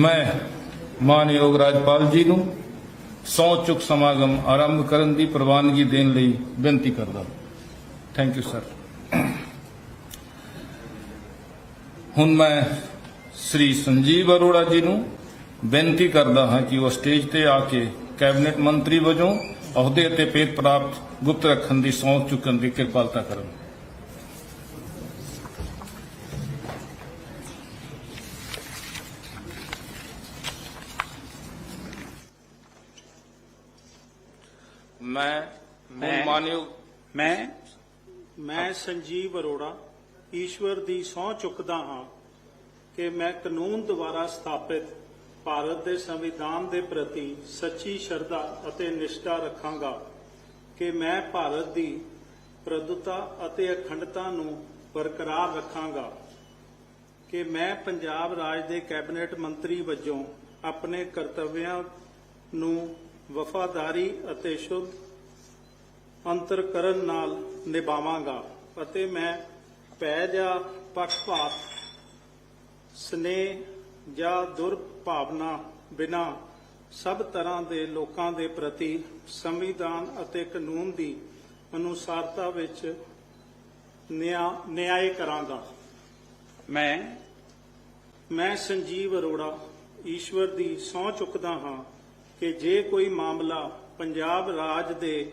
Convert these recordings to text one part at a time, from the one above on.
ਮੈਂ ਮਾਨਯੋਗ ਰਾਜਪਾਲ ਜੀ ਨੂੰ ਸਹੁੰ ਚੁੱਕ ਸਮਾਗਮ ਆਰੰਭ ਕਰਨ ਦੀ ਪ੍ਰਵਾਨਗੀ ਦੇਣ ਲਈ ਬੇਨਤੀ ਕਰਦਾ ਥੈਂਕ ਯੂ ਸਰ ਹੁਣ ਮੈਂ ਸ੍ਰੀ ਸੰਜੀਵ ਅਰੋੜਾ ਜੀ ਨੂੰ ਬੇਨਤੀ ਕਰਦਾ ਹਾਂ ਕਿ ਉਹ ਸਟੇਜ ਤੇ ਆ ਕੇ ਕੈਬਨਿਟ ਮੰਤਰੀ ਵਜੋਂ ਅਹੁਦੇ ਅਤੇ ਪੇਟ ਪ੍ਰਾਪਤ ਗੁਪਤ ਰੱਖਣ ਦੀ ਸਹੁੰ ਚੁੱਕਣ ਦੀ ਕਿਰਪਾਲਤਾ ਕਰਨ। ਮੈਂ ਮੈਂ- ਮਾਨਯੋਗ ਮੈਂ ਮੈਂ ਸੰਜੀਵ ਅਰੋੜਾ ਈਸ਼ਵਰ ਦੀ ਸਹੁੰ ਚੁੱਕਦਾ ਹਾਂ ਕਿ ਮੈਂ ਕਾਨੂੰਨ ਦੁਆਰਾ ਸਥਾਪਿਤ ਭਾਰਤ ਦੇ ਸੰਵਿਧਾਨ ਦੇ ਪ੍ਰਤੀ ਸੱਚੀ ਸ਼ਰਧਾ ਅਤੇ ਨਿਸ਼ਠਾ ਰੱਖਾਂਗਾ ਕਿ ਮੈਂ ਭਾਰਤ ਦੀ ਪ੍ਰਭੁਤਾ ਅਤੇ ਅਖੰਡਤਾ ਨੂੰ ਬਰਕਰਾਰ ਰੱਖਾਂਗਾ ਕਿ ਮੈਂ ਪੰਜਾਬ ਰਾਜ ਦੇ ਕੈਬਨਿਟ ਮੰਤਰੀ ਵਜੋਂ ਆਪਣੇ ਕਰਤੱਵਿਆਂ ਨੂੰ ਵਫਾਦਾਰੀ ਅਤੇ ਸ਼ੁੱਧ ਅੰਤਰਕਰਨ ਨਾਲ ਨਿਭਾਵਾਂਗਾ ਅਤੇ ਮੈਂ ਭੈ ਜਾਂ ਪੱਖਪਾਤ ਸਨੇਹ ਜਾਂ ਦੁਰਭਾਵਨਾ ਬਿਨਾ ਸਭ ਤਰ੍ਹਾਂ ਦੇ ਲੋਕਾਂ ਦੇ ਪ੍ਰਤੀ ਸੰਵਿਧਾਨ ਅਤੇ ਕਾਨੂੰਨ ਦੀ ਅਨੁਸਾਰਤਾ ਵਿੱਚ ਨਿਆਂ ਨਿਆਂ ਕਰਾਂਗਾ। ਮੈਂ ਮੈਂ ਸੰਜੀਵ ਅਰੋੜਾ ਈਸ਼ਵਰ ਦੀ ਸਹੁੰ ਚੁੱਕਦਾ ਹਾਂ ਕਿ ਜੇ ਕੋਈ ਮਾਮਲਾ ਪੰਜਾਬ ਰਾਜ ਦੇ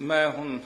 ਮੈਂ ਹੁਣ